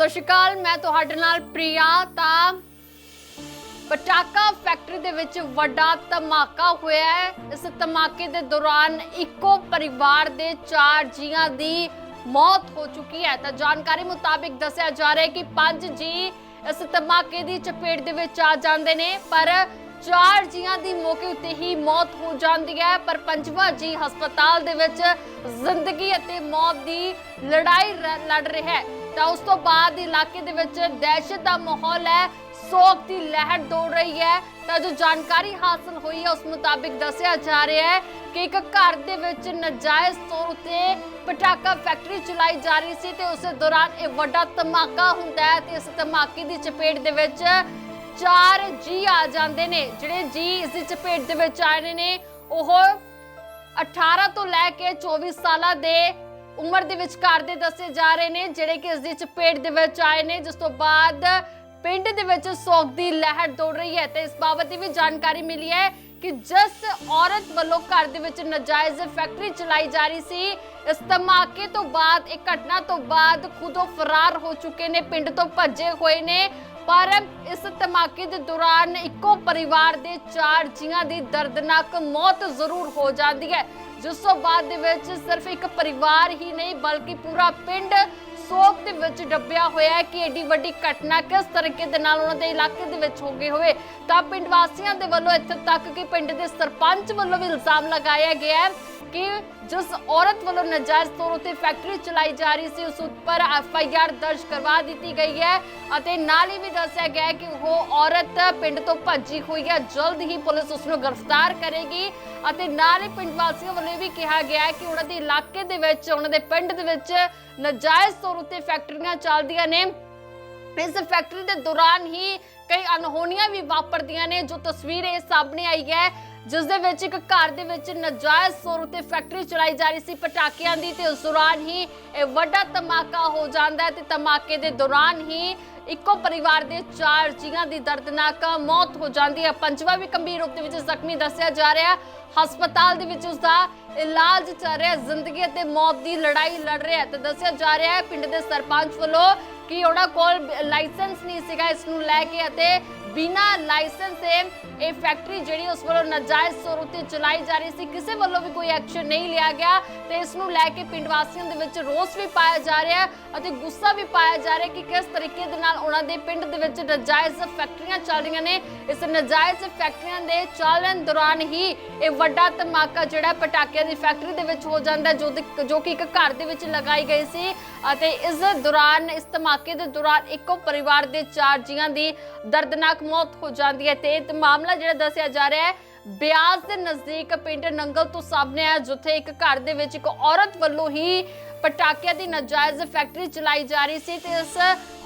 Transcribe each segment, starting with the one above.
ਸਤਿ ਸ਼੍ਰੀ ਅਕਾਲ, ਮੈਂ ਤੁਹਾਡੇ ਨਾਲ ਪ੍ਰਿਆ ਤਾਂ ਪਟਾਕਾ ਫੈਕਟਰੀ ਦੇ ਵਿੱਚ ਵੱਡਾ ਧਮਾਕਾ ਹੋਇਆ ਹੈ। ਇਸ ਧਮਾਕੇ ਦੇ ਦੌਰਾਨ ਇੱਕੋ ਪਰਿਵਾਰ ਦੇ ਚਾਰ ਜੀਆਂ ਦੀ ਮੌਤ ਹੋ ਚੁੱਕੀ ਹੈ। ਤਾਂ ਜਾਣਕਾਰੀ ਮੁਤਾਬਿਕ ਦੱਸਿਆ ਜਾ ਰਿਹਾ ਹੈ ਕਿ ਪੰਜ ਜੀ ਇਸ ਧਮਾਕੇ ਦੀ ਚਪੇਟ ਦੇ ਵਿੱਚ ਆ ਜਾਂਦੇ ਨੇ, ਪਰ ਚਾਰ ਜੀਆਂ ਦੀ ਮੌਕੇ ਉੱਤੇ ਹੀ ਮੌਤ ਹੋ ਜਾਂਦੀ ਹੈ। ਪਰ ਪੰਜਵਾਂ ਜੀ ਹਸਪਤਾਲ ਦੇ ਵਿੱਚ ਜ਼ਿੰਦਗੀ ਅਤੇ ਮੌਤ ਦੀ ਲੜਾਈ ਲੜ ਰਿਹਾ ਹੈ। ਤਾਂ ਉਸ ਤੋਂ ਬਾਅਦ ਇਲਾਕੇ ਦੇ ਵਿੱਚ ਦਹਿਸ਼ਤ ਦਾ ਮਾਹੌਲ ਹੈ, ਸੋਗ ਦੀ ਲਹਿਰ ਦੌੜ ਰਹੀ ਹੈ। ਤਾਂ ਜੋ ਜਾਣਕਾਰੀ ਹਾਸਲ ਹੋਈ ਹੈ, ਉਸ ਮੁਤਾਬਿਕ ਦੱਸਿਆ ਜਾ ਰਿਹਾ ਹੈ ਕਿ ਇੱਕ ਘਰ ਦੇ ਵਿੱਚ ਨਜਾਇਜ਼ ਤੌਰ ਉਤੇ ਪਟਾਕਾ ਫੈਕਟਰੀ ਚਲਾਈ ਜਾ ਰਹੀ ਸੀ ਤੇ ਉਸੇ ਦੌਰਾਨ ਇਹ ਵੱਡਾ ਧਮਾਕਾ ਹੁੰਦਾ ਹੈ ਤੇ ਇਸ ਧਮਾਕੇ ਦੀ ਚਪੇਟ ਦੇ ਵਿੱਚ ਚਾਰ ਜੀ ਆ ਜਾਂਦੇ ਨੇ। ਜਿਹੜੇ ਜੀ ਇਸ ਦੀ ਚਪੇਟ ਦੇ ਵਿੱਚ ਆਏ ਨੇ, ਉਹ 18 ਤੋਂ ਲੈ ਕੇ 24 ਸਾਲਾਂ ਦੇ ਉਮਰ ਦੇ ਵਿਚਕਾਰ ਦੇ ਦੱਸੇ ਜਾ ਰਹੇ ਨੇ, ਜਿਹੜੇ ਕਿ ਇਸ ਦੀ ਚਪੇਟ ਦੇ ਵਿੱਚ ਆਏ ਨੇ, ਜਿਸ ਤੋਂ ਬਾਅਦ ਪਿੰਡ ਦੇ ਵਿੱਚ ਸੋਗ ਦੀ ਲਹਿਰ ਦੌੜ ਰਹੀ ਹੈ ਤੇ ਇਸ ਬਾਬਤ ਦੀ ਵੀ ਜਾਣਕਾਰੀ ਮਿਲੀ ਹੈ ਕਿ ਜਿਸ ਔਰਤ ਵੱਲੋਂ ਘਰ ਦੇ ਵਿੱਚ ਨਜਾਇਜ਼ ਫੈਕਟਰੀ ਚਲਾਈ ਜਾ ਰਹੀ ਸੀ, ਇਸ ਧਮਾਕੇ ਤੋਂ ਬਾਅਦ, ਇਹ ਘਟਨਾ ਤੋਂ ਬਾਅਦ ਖੁਦੋਂ ਫਰਾਰ ਹੋ ਚੁੱਕੇ ਨੇ, ਪਿੰਡ ਤੋਂ ਭੱਜੇ ਹੋਏ ਨੇ। ਪਰ ਇਸ ਧਮਾਕੇ ਦੇ ਦੌਰਾਨ ਇੱਕੋ ਪਰਿਵਾਰ ਦੇ ਚਾਰ ਜੀਆਂ ਦੀ ਦਰਦਨਾਕ ਮੌਤ ਜ਼ਰੂਰ ਹੋ ਜਾਂਦੀ ਹੈ। ਜਿਸ ਤੋਂ ਬਾਅਦ ਦੇ ਵਿੱਚ ਸਿਰਫ ਇੱਕ ਪਰਿਵਾਰ ਹੀ ਨਹੀਂ, ਬਲਕਿ ਪੂਰਾ ਪਿੰਡ ਸੋਗ ਦੇ ਵਿੱਚ ਡੱਬਿਆ ਹੋਇਆ ਹੈ ਕਿ ਏਡੀ ਵੱਡੀ ਘਟਨਾ ਕਿਸ ਤਰੀਕੇ ਦੇ ਨਾਲ ਉਹਨਾਂ ਦੇ ਇਲਾਕੇ ਦੇ ਵਿੱਚ ਹੋ ਗਈ ਹੋਵੇ। ਤਾਂ ਪਿੰਡ ਵਾਸੀਆਂ ਦੇ ਵੱਲੋਂ ਇੱਥੇ ਤੱਕ ਕਿ ਪਿੰਡ ਦੇ ਸਰਪੰਚ ਵੱਲੋਂ ਵੀ ਇਲਜ਼ਾਮ ਲਗਾਇਆ ਗਿਆ ਹੈ ਕਿ ਜਿਸ ਔਰਤ ਵੱਲੋਂ ਨਜਾਇਜ਼ ਤੌਰ ਉਤੇ ਫੈਕਟਰੀ ਚਲਾਈ ਜਾ ਰਹੀ ਸੀ, ਉਸ ਉੱਪਰ ਐਫ ਆਈ ਆਰ ਦਰਜ ਕਰਵਾ ਦਿੱਤੀ ਗਈ ਹੈ ਅਤੇ ਨਾਲ ਹੀ ਵੀ ਦੱਸਿਆ ਗਿਆ ਹੈ ਕਿ ਉਹ ਔਰਤ ਪਿੰਡ ਤੋਂ ਭੱਜੀ ਹੋਈ ਹੈ। ਜਲਦ ਹੀ ਪੁਲਿਸ ਉਸ ਨੂੰ ਗ੍ਰਿਫਤਾਰ ਕਰੇਗੀ ਅਤੇ ਨਾਲ ਹੀ ਪਿੰਡ ਵਾਸੀਆਂ ਵੱਲੋਂ ਇਹ ਵੀ ਕਿਹਾ ਗਿਆ ਹੈ ਕਿ ਉਹਨਾਂ ਦੇ ਇਲਾਕੇ ਦੇ ਵਿੱਚ, ਉਹਨਾਂ ਦੇ ਪਿੰਡ ਦੇ ਵਿੱਚ ਨਜਾਇਜ਼ ਤੌਰ ਉਤੇ ਫੈਕਟਰੀਆਂ ਚੱਲਦੀਆਂ ਨੇ। ਇਸ ਫੈਕਟਰੀ ਦੇ ਦੌਰਾਨ ਹੀ ਕਈ ਅਨਹੋਣੀਆਂ ਵੀ ਵਾਪਰਦੀਆਂ ਨੇ, ਜੋ ਤਸਵੀਰ ਇਹ ਸਾਹਮਣੇ ਆਈ ਹੈ ਜਿਸ ਦੇ ਵਿੱਚ ਇੱਕ ਘਰ ਦੇ ਵਿੱਚ ਨਜਾਇਜ਼ ਤੌਰ ਉਤੇ ਫੈਕਟਰੀ ਚਲਾਈ ਜਾ ਰਹੀ ਸੀ ਪਟਾਕਿਆਂ ਦੀ ਤੇ ਉਸ ਦੌਰਾਨ ਹੀ ਇਹ ਵੱਡਾ ਧਮਾਕਾ ਹੋ ਜਾਂਦਾ ਹੈ ਤੇ ਧਮਾਕੇ ਦੇ ਦੌਰਾਨ ਹੀ ਇੱਕੋ ਪਰਿਵਾਰ ਦੇ ਚਾਰ ਜੀਆਂ ਦੀ ਦਰਦਨਾਕ ਮੌਤ ਹੋ ਜਾਂਦੀ ਹੈ। ਪੰਜਵਾਂ ਵੀ ਗੰਭੀਰ ਰੂਪ ਦੇ ਵਿੱਚ ਜ਼ਖਮੀ ਦੱਸਿਆ ਜਾ ਰਿਹਾ। ਹਸਪਤਾਲ ਦੇ ਵਿੱਚ ਉਸ ਦਾ ਇਲਾਜ ਚੱਲ ਰਿਹਾ ਜ਼ਿੰਦਗੀ ਅਤੇ ਮੌਤ ਦੀ ਲੜਾਈ ਲੜ ਰਿਹਾ ਤੇ ਦੱਸਿਆ ਜਾ ਰਿਹਾ ਹੈ ਪਿੰਡ ਦੇ ਸਰਪੰਚ ਵੱਲੋਂ ਕਿ ਉਹਨਾਂ ਕੋਲ ਲਾਇਸੈਂਸ ਨਹੀਂ ਸੀਗਾ। ਇਸ ਨੂੰ ਲੈ ਕੇ ਅਤੇ ਬਿਨਾਂ ਲਾਇਸੈਂਸ ਦੇ ਇਹ ਫੈਕਟਰੀ ਜਿਹੜੀ ਉਸ ਵੱਲੋਂ ਨਾਜਾਇਜ਼ ਤੌਰ ਉਤੇ ਚਲਾਈ ਜਾ ਰਹੀ ਸੀ, ਕਿਸੇ ਵੱਲੋਂ ਵੀ ਕੋਈ ਐਕਸ਼ਨ ਨਹੀਂ ਲਿਆ ਗਿਆ ਤੇ ਇਸ ਨੂੰ ਲੈ ਕੇ ਪਿੰਡ ਵਾਸੀਆਂ ਦੇ ਵਿੱਚ ਰੋਸ ਵੀ ਪਾਇਆ ਜਾ ਰਿਹਾ ਅਤੇ ਗੁੱਸਾ ਵੀ ਪਾਇਆ ਜਾ ਰਿਹਾ ਕਿ ਕਿਸ ਤਰੀਕੇ ਦੇ ਨਾਲ ਉਹਨਾਂ ਦੇ ਪਿੰਡ ਦੇ ਵਿੱਚ ਨਾਜਾਇਜ਼ ਫੈਕਟਰੀਆਂ ਚੱਲ ਰਹੀਆਂ ਨੇ। ਇਸ ਨਾਜਾਇਜ਼ ਫੈਕਟਰੀਆਂ ਦੇ ਚੱਲਣ ਦੌਰਾਨ ਹੀ ਇਹ ਵੱਡਾ ਧਮਾਕਾ ਜਿਹੜਾ ਪਟਾਕਿਆਂ ਦੀ ਫੈਕਟਰੀ ਦੇ ਵਿੱਚ ਹੋ ਜਾਂਦਾ ਜੋ ਜੋ ਕਿ ਇੱਕ ਘਰ ਦੇ ਵਿੱਚ ਲਗਾਈ ਗਈ ਸੀ ਅਤੇ ਇਸ ਦੌਰਾਨ, ਇਸ ਧਮਾਕੇ ਦੇ ਦੌਰਾਨ ਇੱਕੋ ਪਰਿਵਾਰ ਦੇ ਚਾਰ ਜੀਆਂ ਦੀ ਦਰਦਨਾਕ ਮੌਤ ਹੋ ਜਾਂਦੀ ਹੈ ਤੇ ਇਹ ਮਾਮਲਾ ਜਿਹੜਾ ਦੱਸਿਆ ਜਾ ਰਿਹਾ ਹੈ, ਬਿਆਸ ਦੇ ਨਜ਼ਦੀਕ ਪਿੰਡ ਨੰਗਲ ਤੋਂ ਸਾਹਮਣੇ ਆ ਜਿੱਥੇ ਇੱਕ ਘਰ ਦੇ ਵਿੱਚ ਇੱਕ ਔਰਤ ਵੱਲੋਂ ਹੀ ਪਟਾਕਿਆਂ ਦੀ ਨਾਜਾਇਜ਼ ਫੈਕਟਰੀ ਚਲਾਈ ਜਾ ਰਹੀ ਸੀ ਤੇ ਇਸ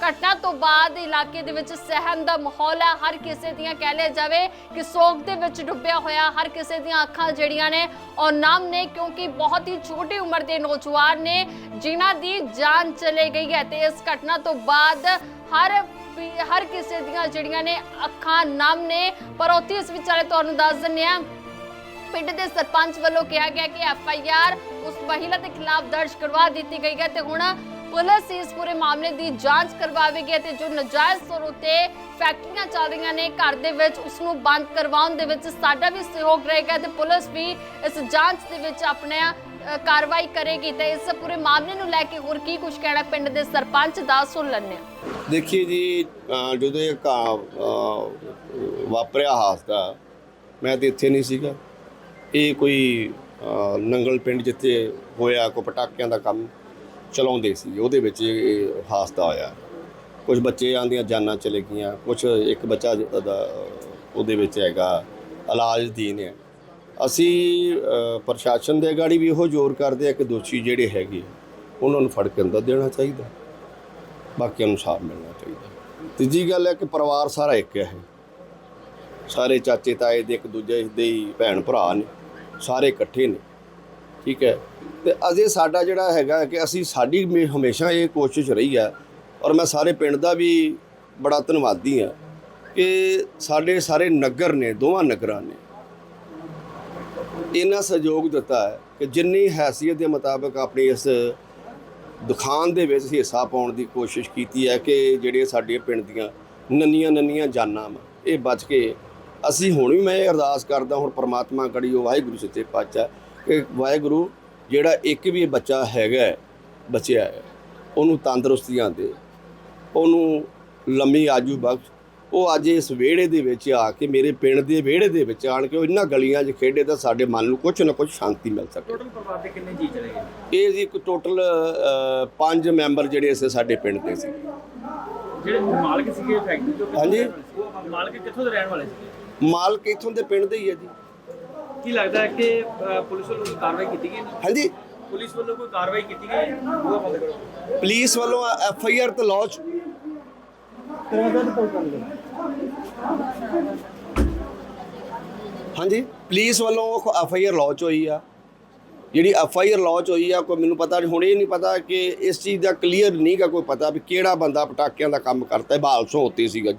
ਘਟਨਾ ਤੋਂ ਬਾਅਦ ਇਲਾਕੇ ਦੇ ਵਿੱਚ ਸਹਿਮ ਦਾ ਮਾਹੌਲ ਹੈ। ਹਰ ਕਿਸੇ ਦੀਆਂ ਕਹਿ ਲਿਆ ਜਾਵੇ ਕਿ ਸੋਗ ਦੇ ਵਿੱਚ ਡੁੱਬਿਆ ਹੋਇਆ, ਹਰ ਕਿਸੇ ਦੀਆਂ ਅੱਖਾਂ ਜਿਹੜੀਆਂ ਨੇ ਉਹ ਨਮ ਨੇ ਕਿਉਂਕਿ ਬਹੁਤ ਹੀ ਛੋਟੀ ਉਮਰ ਦੇ ਨੌਜਵਾਨ ਨੇ, ਜਿਨ੍ਹਾਂ ਦੀ ਜਾਨ ਚਲੇ ਗਈ ਹੈ ਤੇ ਇਸ ਘਟਨਾ ਤੋਂ ਬਾਅਦ ਹਰ ਹਰ ਕਿਸੇ ਦੀਆਂ ਜਿਹੜੀਆਂ ਨੇ ਅੱਖਾਂ, ਨਮ ਨੇ, ਪਰ ਉੱਥੇ ਇਸ ਵਿਚਾਰੇ ਤੁਹਾਨੂੰ ਦੱਸ ਦਿੰਦੇ ਆ ਪਿੰਡ ਦੇ ਸਰਪੰਚ ਵੱਲੋਂ ਕਿਹਾ ਗਿਆ ਕਿ ਐਫ ਆਈ ਆਰ ਉਸ ਮਹਿਲਾ ਦੇ ਖਿਲਾਫ ਦਰਜ ਕਰਵਾ ਦਿੱਤੀ ਗਈ ਹੈ ਤੇ ਹੁਣ ਪੁਲਿਸ ਇਸ ਪੂਰੇ ਮਾਮਲੇ ਦੀ ਜਾਂਚ ਕਰਵਾਵੇਗੀ ਤੇ ਜੋ ਨਜਾਇਜ਼ ਤੌਰ ਉਤੇ ਫੈਕਟਰੀਆਂ ਚੱਲ ਰਹੀਆਂ ਨੇ ਘਰ ਦੇ ਵਿੱਚ, ਉਸ ਨੂੰ ਬੰਦ ਕਰਵਾਉਣ ਦੇ ਵਿੱਚ ਸਾਡਾ ਵੀ ਸਹਿਯੋਗ ਰਹੇਗਾ ਤੇ ਪੁਲਿਸ ਵੀ ਇਸ ਜਾਂਚ ਦੇ ਵਿੱਚ ਆਪਣੇ ਕਾਰਵਾਈ ਕਰੇਗੀ ਤੇ ਇਸ ਪੂਰੇ ਮਾਮਲੇ ਨੂੰ ਲੈ ਕੇ ਹੋਰ ਕੀ ਕੁਝ ਕਹਿਣਾ ਪਿੰਡ ਦੇ ਸਰਪੰਚ ਦਾ ਸੁਣ ਲੈਣੇ ਦੇਖੀਏ ਜੀ, ਅਹ ਜਦੋਂ ਇਹ ਘਾ, ਅਹ ਵਾਪਰਿਆ ਹਾਦਸਾ, ਮੈਂ ਤੇ ਇੱਥੇ ਨਹੀਂ ਸੀਗਾ। ਇਹ ਕੋਈ, ਅਹ ਨੰਗਲ ਪਿੰਡ ਜਿੱਥੇ ਹੋਇਆ, ਕੋ ਪਟਾਕਿਆਂ ਦਾ ਕੰਮ ਚਲਾਉਂਦੇ ਸੀ, ਉਹਦੇ ਵਿੱਚ ਇਹ ਹਾਦਸਾ ਹੋਇਆ। ਕੁਝ ਬੱਚੇ ਆਂਦੀਆਂ ਜਾਨਾਂ ਚਲੇ ਗਈਆਂ ਕੁਝ ਇੱਕ ਬੱਚਾ ਜ- ਉਹਦਾ, ਉਹਦੇ ਵਿੱਚ ਹੈਗਾ, ਇਲਾਜ ਦੀਨ ਹੈ। ਅਸੀਂ, ਅਹ ਪ੍ਰਸ਼ਾਸਨ ਦੇ ਗਾੜੀ ਵੀ ਇਹੋ ਜ਼ੋਰ ਕਰਦੇ ਆ ਕਿ ਦੋਸ਼ੀ ਜਿਹੜੇ ਹੈਗੇ ਉਹਨਾਂ ਨੂੰ ਫੜ ਕੇ ਅੰਦਰ ਦੇਣਾ ਚਾਹੀਦਾ। ਬਾਕੀਆਂ ਨੂੰ ਸਾਥ ਮਿਲਣਾ ਚਾਹੀਦਾ। ਤੀਜੀ ਗੱਲ ਹੈ ਕਿ ਪਰਿਵਾਰ ਸਾਰਾ ਇੱਕ ਹੈ। ਸਾਰੇ ਚਾਚੇ ਤਾਏ ਦੇ ਇੱਕ ਦੂਜੇ ਦੇ ਹੀ ਭੈਣ ਭਰਾ ਨੇ, ਸਾਰੇ ਇਕੱਠੇ ਨੇ। ਠੀਕ ਹੈ? ਤੇ ਅਜੇ ਸਾਡਾ ਜਿਹੜਾ ਹੈਗਾ ਕਿ ਅਸੀਂ ਸਾਡੀ ਹਮੇ- ਹਮੇਸ਼ਾ ਇਹ ਕੋਸ਼ਿਸ਼ ਰਹੀ ਹੈ ਔਰ ਮੈਂ ਸਾਰੇ ਪਿੰਡ ਦਾ ਵੀ ਬੜਾ ਧੰਨਵਾਦੀ ਹਾਂ ਕਿ ਸਾਡੇ ਸਾਰੇ ਨਗਰ ਨੇ, ਦੋਵਾਂ ਨਗਰਾਂ ਨੇ ਇਹਨਾਂ ਸਹਿਯੋਗ ਦਿੱਤਾ ਹੈ ਕਿ ਜਿੰਨੀ ਹੈਸੀਅਤ ਦੇ ਮੁਤਾਬਕ ਆਪਣੀ ਇਸ ਦੁਕਾਨ ਦੇ ਵਿੱਚ ਹਿੱਸਾ ਪਾਉਣ ਦੀ ਕੋਸ਼ਿਸ਼ ਕੀਤੀ ਹੈ ਕਿ ਜਿਹੜੇ ਸਾਡੇ ਪਿੰਡ ਦੀਆਂ ਨੰਨੀਆਂ ਨੰਨੀਆਂ ਜਾਨਾਂ ਵਾ, ਇਹ ਬਚ ਕੇ ਅਸੀਂ ਹੁਣ ਵੀ ਮੈਂ ਇਹ ਅਰਦਾਸ ਕਰਦਾ ਹੁਣ ਪ੍ਰਮਾਤਮਾ ਕੜੀ ਉਹ ਵਾਹਿਗੁਰੂ ਸੱਚੇ ਪਾਤਸ਼ਾਹ ਕਿ ਵਾਹਿਗੁਰੂ ਜਿਹੜਾ ਇੱਕ ਵੀ ਬੱਚਾ ਹੈਗਾ ਬਚਿਆ ਹੈ, ਉਹਨੂੰ ਤੰਦਰੁਸਤੀਆਂ ਦੇ, ਉਹਨੂੰ ਲੰਮੀ ਆਜੂ ਬਖਸ਼ ਉਹ ਅੱਜ ਇਸ ਵਿਹੜੇ ਦੇ ਵਿੱਚ ਆ ਕੇ ਮੇਰੇ ਪਿੰਡ ਦੇ ਵਿਹੜੇ ਦੇ ਵਿੱਚ ਆਣ ਕੇ ਉਹ ਇਹਨਾਂ ਗਲੀਆਂ 'ਚ ਖੇਡੇ ਤਾਂ ਸਾਡੇ ਮਨ ਨੂੰ ਕੁਝ ਨਾ ਕੁਝ ਸ਼ਾਂਤੀ ਮਿਲ ਸਕੇ। ਟੋਟਲ ਪਰਿਵਾਰ ਦੇ ਕਿੰਨੇ ਜੀ ਚਲੇ ਗਏ? ਇਹ ਜੀ ਇੱਕ ਟੋਟਲ ਪੰਜ ਮੈਂਬਰ ਜਿਹੜੇ ਇਸੇ ਸਾਡੇ ਪਿੰਡ ਦੇ ਸੀ। ਜਿਹੜੇ ਮਾਲਕ ਸੀਗੇ ਫੈਕਟਰੀ ਤੋਂ ਹਾਂਜੀ। ਸੀ? ਮਾਲਕ ਕਿੱਥੋਂ ਦੇ ਰਹਿਣ ਵਾਲੇ ਸੀ? ਮਾਲਕ ਇਥੋਂ ਦੇ ਪਿੰਡ ਦੇ ਹੀ ਹੈ ਜੀ। ਕੀ ਲੱਗਦਾ ਹੈ ਕਿ ਪੁਲਿਸ ਵੱਲੋਂ ਕਾਰਵਾਈ ਕੀਤੀ ਗਈ ਹਾਂਜੀ। ਪੁਲਿਸ ਵੱਲੋਂ ਕੋਈ ਕਾਰਵਾਈ ਕੀਤੀ ਗਈ ਪੁਲਿਸ ਵੱਲੋਂ ਐਫ ਆਈ ਆਰ ਤੇ ਲੌਂਚ ਹਾਂਜੀ, ਪੁਲਿਸ ਵੱਲੋਂ ਐਫ ਆਈ ਆਰ ਲੌਂਚ ਹੋਈ ਆ। ਜਿਹੜੀ ਐਫ ਆਈ ਆਰ ਲੌਂਚ ਹੋਈ ਆ, ਕੋਈ ਮੈਨੂੰ ਪਤਾ ਨਹੀਂ ਹੁਣ ਇਹ ਨਹੀਂ ਪਤਾ ਕਿ ਇਸ ਚੀਜ਼ ਦਾ ਕਲੀਅਰ ਨਹੀਂ ਕੋਈ ਪਤਾ ਵੀ ਕਿਹੜਾ ਬੰਦਾ ਪਟਾਕਿਆਂ ਦਾ ਕੰਮ ਕਰਦਾ ਹੈ ਬਹਾਲ ਸੋਤੀ ਸੀਗਾ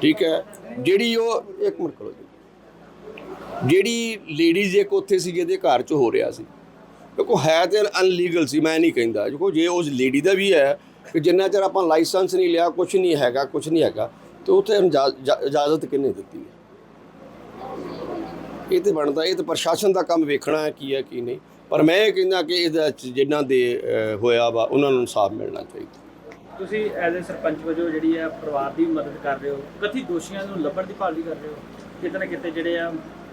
ਠੀਕ ਹੈ, ਜਿਹੜੀ ਉਹ, ਇੱਕ ਮਿੰਟ ਕਰੋ ਜਿਹੜੀ ਲੇਡੀਜ਼ ਇੱਕ ਉੱਥੇ ਸੀ ਜਿਹਦੇ ਘਰ 'ਚ ਹੋ ਰਿਹਾ ਸੀ। ਦੇਖੋ, ਹੈ ਤੇ ਅਨਲੀਗਲ ਸੀ, ਮੈਂ ਨਹੀਂ ਕਹਿੰਦਾ। ਦੇਖੋ, ਜੇ ਉਸ ਲੇਡੀ ਦਾ ਵੀ ਹੈ ਕਿ ਜਿੰਨਾ ਚਿਰ ਆਪਾਂ ਲਾਇਸੈਂਸ ਨਹੀਂ ਲਿਆ ਕੁਝ ਨਹੀਂ ਹੈਗਾ ਕੁਝ ਨਹੀਂ ਹੈਗਾ, ਤੇ ਉੱਥੇ ਇਜਾਜ਼ਤ ਕਿਹਨੇ ਦਿੱਤੀ ਹੈ? ਇਹ ਤੇ ਬਣਦਾ, ਇਹ ਤੇ ਪ੍ਰਸ਼ਾਸਨ ਦਾ ਕੰਮ ਵੇਖਣਾ ਹੈ ਕੀ ਹੈ, ਕੀ ਨਹੀਂ। ਪਰ ਮੈਂ ਇਹ ਕਹਿੰਦਾ ਕਿ ਇਹਦਾ ਚ ਜਿਨ੍ਹਾਂ ਦੇ ਹੋਇਆ ਵਾ, ਉਹਨਾਂ ਨੂੰ ਇਨਸਾਫ ਮਿਲਣਾ ਚਾਹੀਦਾ। ਤੁਸੀਂ ਐਜ਼ ਅ ਸਰਪੰਚ ਵਜੋਂ ਜਿਹੜੀ ਹੈ ਪਰਿਵਾਰ ਦੀ ਮਦਦ ਕਰ ਰਹੇ ਹੋ, ਕਥਿਤ ਦੋਸ਼ੀਆਂ ਨੂੰ ਲੱਭਣ ਦੀ ਭਾਲ ਵੀ ਕਰ ਰਹੇ ਹੋ? ਕਿਤੇ ਨਾ ਕਿਤੇ ਜਿਹੜੇ ਆ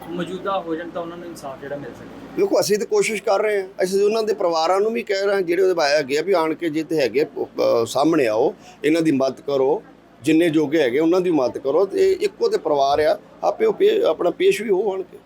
ਮੌਜੂਦਾ ਹੋ ਜਾਣ ਤਾਂ ਉਹਨਾਂ ਨੂੰ ਇਨਸਾਫ ਜਿਹੜਾ ਮਿਲ ਸਕੇ। ਦੇਖੋ ਅਸੀਂ ਤਾਂ ਕੋਸ਼ਿਸ਼ ਕਰ ਰਹੇ ਹਾਂ। ਅਸੀਂ ਉਹਨਾਂ ਦੇ ਪਰਿਵਾਰਾਂ ਨੂੰ ਵੀ ਕਹਿ ਰਹੇ ਹਾਂ ਜਿਹੜੇ ਉਹਦੇ ਬਾਇਆ ਹੈਗੇ ਆ ਵੀ ਆਣ ਕੇ ਜੇ ਤੇ ਹੈਗੇ ਅਹ, ਸਾਹਮਣੇ ਆਓ ਇਹਨਾਂ ਦੀ ਮਦਦ ਕਰੋ। ਜਿੰਨੇ ਜੋਗੇ ਹੈਗੇ ਉਹਨਾਂ ਦੀ ਮਦਦ ਕਰੋ। ਤੇ ਇੱਕੋ ਤੇ ਪਰਿਵਾਰ ਆ ਆਪੇ ਉਹ ਪੇ- ਆਪਣਾ ਪੇਸ਼ ਵੀ ਹੋ ਆਣ ਕੇ।